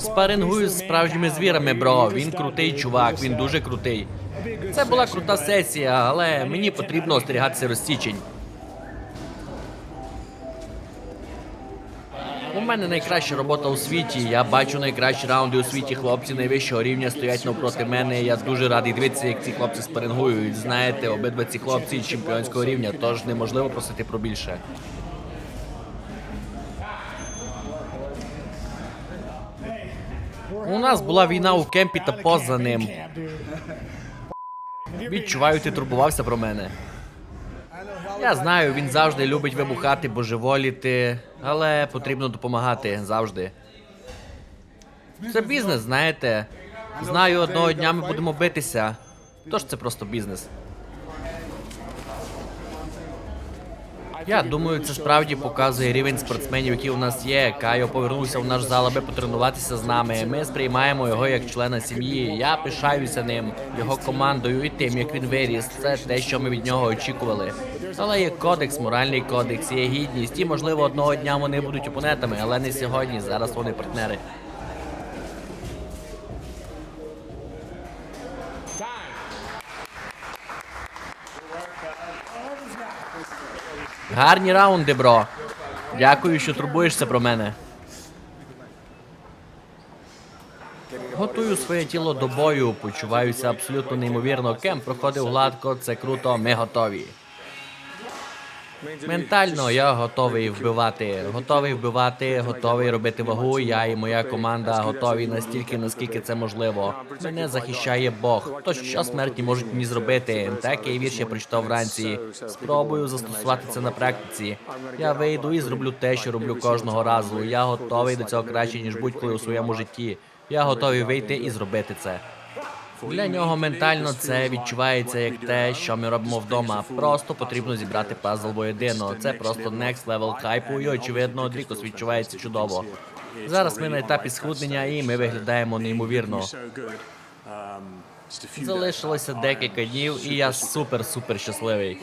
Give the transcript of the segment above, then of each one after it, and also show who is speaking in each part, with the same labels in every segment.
Speaker 1: Спарингую з справжніми звірами, бро. Він крутий чувак, він дуже крутий. Це була крута сесія, але мені потрібно остерігатися розсічень. У мене найкраща робота у світі. Я бачу найкращі раунди у світі. Хлопці найвищого рівня стоять навпроти мене. Я дуже радий дивитися, як ці хлопці спарингують. Знаєте, обидва ці хлопці чемпіонського рівня, тож неможливо просити про більше. У нас була війна у кемпі та поза ним. Відчуваю, ти турбувався про мене. Я знаю, він завжди любить вибухати, божеволіти, але потрібно допомагати завжди. Це бізнес, знаєте. Знаю, одного дня ми будемо битися. Тож це просто бізнес. Я думаю, це справді показує рівень спортсменів, які у нас є. Кайо повернувся в наш зал, аби потренуватися з нами. Ми сприймаємо його як члена сім'ї. Я пишаюся ним, його командою і тим, як він виріс. Це те, що ми від нього очікували. Але є кодекс, моральний кодекс, є гідність, і можливо одного дня вони будуть опонентами, але не сьогодні. Зараз вони партнери. Гарні раунди, бро. Дякую, що турбуєшся про мене. Готую своє тіло до бою, почуваюся абсолютно неймовірно. Кемп проходив гладко, це круто, ми готові. Ментально я готовий вбивати, готовий вбивати, готовий робити вагу. Я і моя команда готові настільки, наскільки це можливо. Мене захищає Бог. То що смертні можуть мені зробити? Такий вірш я прочитав вранці. Спробую застосувати це на практиці. Я вийду і зроблю те, що роблю кожного разу. Я готовий до цього краще ніж будь-коли у своєму житті. Я готовий вийти і зробити це. Для нього ментально це відчувається як те, що ми робимо вдома. Просто потрібно зібрати пазл воєдино. Це просто next level хайпу, і очевидно, Дрікос відчувається чудово. Зараз ми на етапі схуднення, і ми виглядаємо неймовірно. Залишилося декілька днів, і я супер-супер щасливий.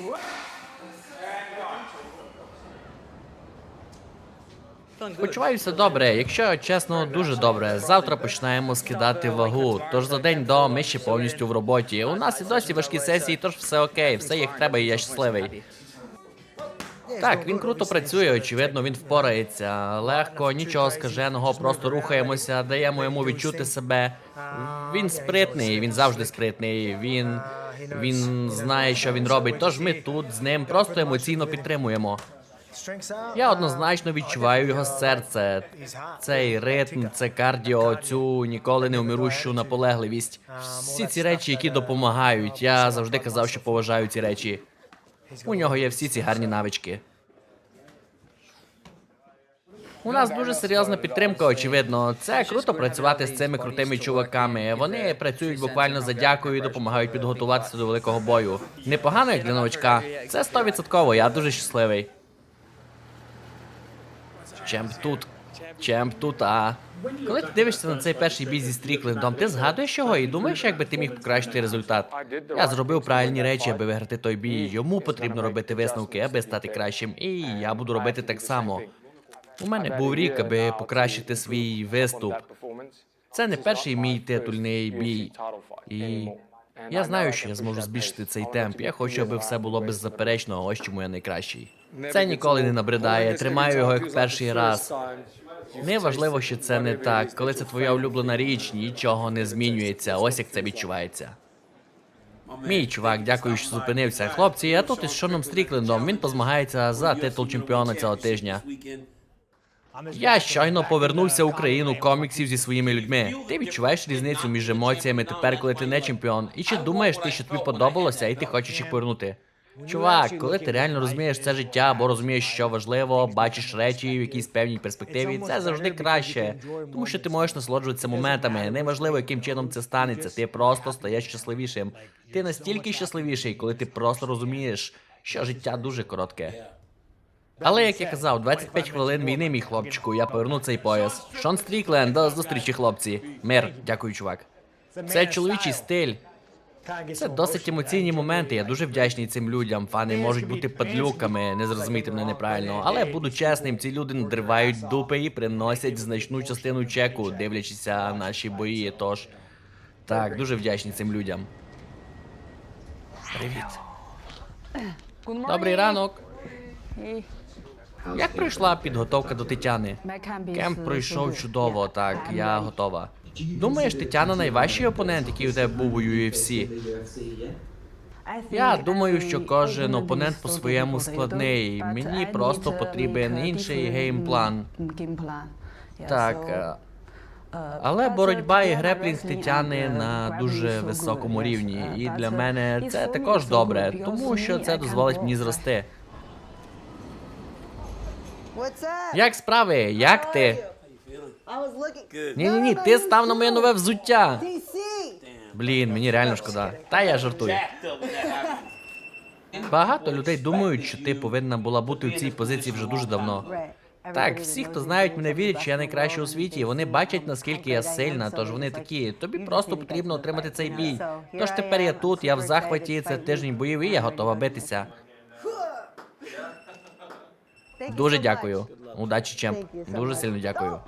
Speaker 1: Почуваюся добре, якщо чесно, дуже добре. Завтра починаємо скидати вагу. Тож за день до ми ще повністю в роботі. У нас і досі важкі сесії, тож все окей, все як треба, і я щасливий. Так, він круто працює, очевидно, він впорається. Легко, нічого скаженого, просто рухаємося, даємо йому відчути себе. Він спритний, він завжди спритний. Він він знає, що він робить. Тож ми тут з ним просто емоційно підтримуємо. Я однозначно відчуваю його серце. Цей ритм, це кардіо, цю ніколи не вмирущу наполегливість. Всі ці речі, які допомагають. Я завжди казав, що поважаю ці речі. У нього є всі ці гарні навички. У нас дуже серйозна підтримка, очевидно. Це круто працювати з цими крутими чуваками. Вони працюють буквально за дякую і допомагають підготуватися до великого бою. Непогано як для новачка. Це стовідсотково. Я дуже щасливий. Чемп тут. Чемп тут, а. Коли ти дивишся на цей перший бій зі Стріклендом, ти згадуєш його і думаєш, як би ти міг покращити результат. Я зробив правильні речі, аби виграти той бій. Йому потрібно робити висновки, аби стати кращим. І я буду робити так само. У мене був рік, аби покращити свій виступ. Це не перший мій титульний бій. І я знаю, що я зможу збільшити цей темп. Я хочу, аби все було беззаперечно, ось чому я найкращий. Це ніколи не набридає. Тримаю його як перший раз. Не важливо, що це не так. Коли це твоя улюблена річ, нічого не змінюється. Ось як це відчувається. Мій чувак, дякую, що зупинився. Хлопці, я тут із Шоном Стріклендом. Він позмагається за титул чемпіона цього тижня. Я щойно повернувся в Україну коміксів зі своїми людьми. Ти відчуваєш різницю між емоціями тепер, коли ти не чемпіон? І чи думаєш ти, що тобі подобалося, і ти хочеш їх повернути? Чувак, коли ти реально розумієш це життя або розумієш, що важливо, бачиш речі в якійсь певній перспективі, це завжди краще, тому що ти можеш насолоджуватися моментами. Неважливо, яким чином це станеться. Ти просто стаєш щасливішим. Ти настільки щасливіший, коли ти просто розумієш, що життя дуже коротке. Але як я казав, 25 хвилин війни, мій хлопчику, я поверну цей пояс. Шон Стрікленд, до зустрічі, хлопці. Мир, дякую, чувак. Це чоловічий стиль. Це досить емоційні моменти. Я дуже вдячний цим людям. Фани можуть бути падлюками, не зрозумійте мене неправильно. Але буду чесним, ці люди надривають дупи і приносять значну частину чеку, дивлячися наші бої. Тож так, дуже вдячний цим людям. Привіт. Добрий ранок. Як пройшла підготовка до Тетяни? Кемп пройшов чудово, так, я готова. Думаєш, Тетяна найважчий опонент, який у тебе був у UFC? Я думаю, що кожен опонент по-своєму складний. Мені просто потрібен інший геймплан. Так, е, але боротьба і греплінг Тетяни на дуже високому рівні. І для мене це також добре, тому що це дозволить мені зрости. Як справи? Як ти? Ні, ні, ні, ти став на моє нове взуття. Блін, мені реально шкода. Та я жартую. Багато людей думають, що ти повинна була бути у цій позиції вже дуже давно. Так, всі, хто знають мене, вірять, що я найкраща у світі, і вони бачать, наскільки я сильна, тож вони такі, тобі просто потрібно отримати цей бій. Тож тепер я тут, я в захваті, це тиждень боїв, і я готова битися. Дуже дякую. Удачі, чемп. Дуже сильно дякую.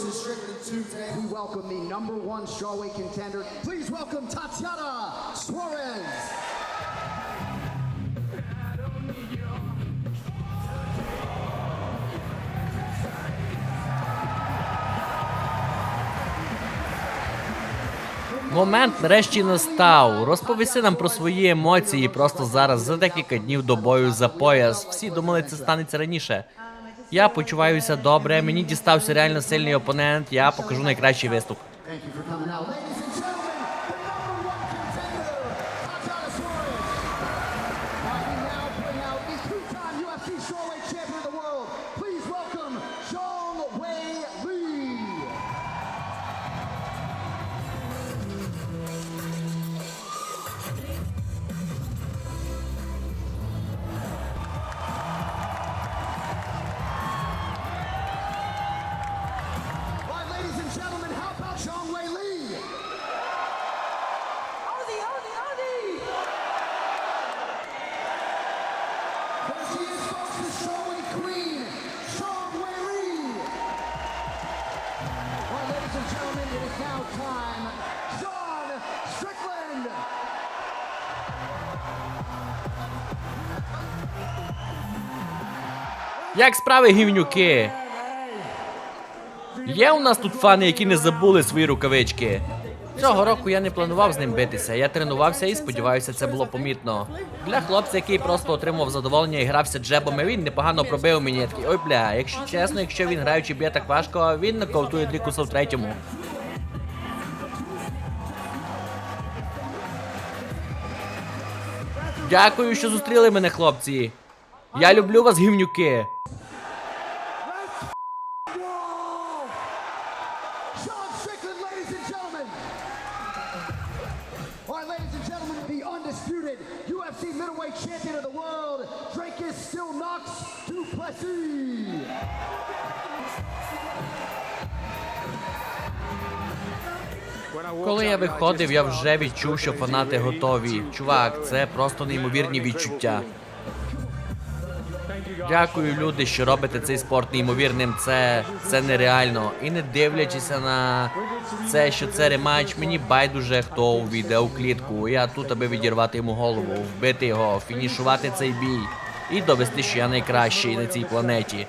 Speaker 2: Versus Strickland 210.
Speaker 3: We welcome the number one strawweight contender. Please welcome Tatiana Suarez.
Speaker 1: Момент нарешті настав. Розповісти нам про свої емоції просто зараз за декілька днів до бою за пояс. Всі думали, це станеться раніше. Я почуваюся добре. Мені дістався реально сильний опонент. Я покажу найкращий виступ. Як справи, гівнюки? Є у нас тут фани, які не забули свої рукавички. Цього року я не планував з ним битися. Я тренувався і сподіваюся, це було помітно. Для хлопця, який просто отримав задоволення і грався джебами, він непогано пробив мені. Я такий, ой бля, якщо чесно, якщо він граючи б'є так важко, він нокаутує Дрікуса в третьому. Дякую, що зустріли мене, хлопці. Я люблю вас, гівнюки. Коли я виходив, я вже відчув, що фанати готові. Чувак, це просто неймовірні відчуття. Дякую, люди, що робите цей спорт неймовірним. Це, це нереально. І не дивлячися на це, що це рематч, мені байдуже хто увійде у клітку. Я тут, аби відірвати йому голову, вбити його, фінішувати цей бій і довести, що я найкращий на цій планеті.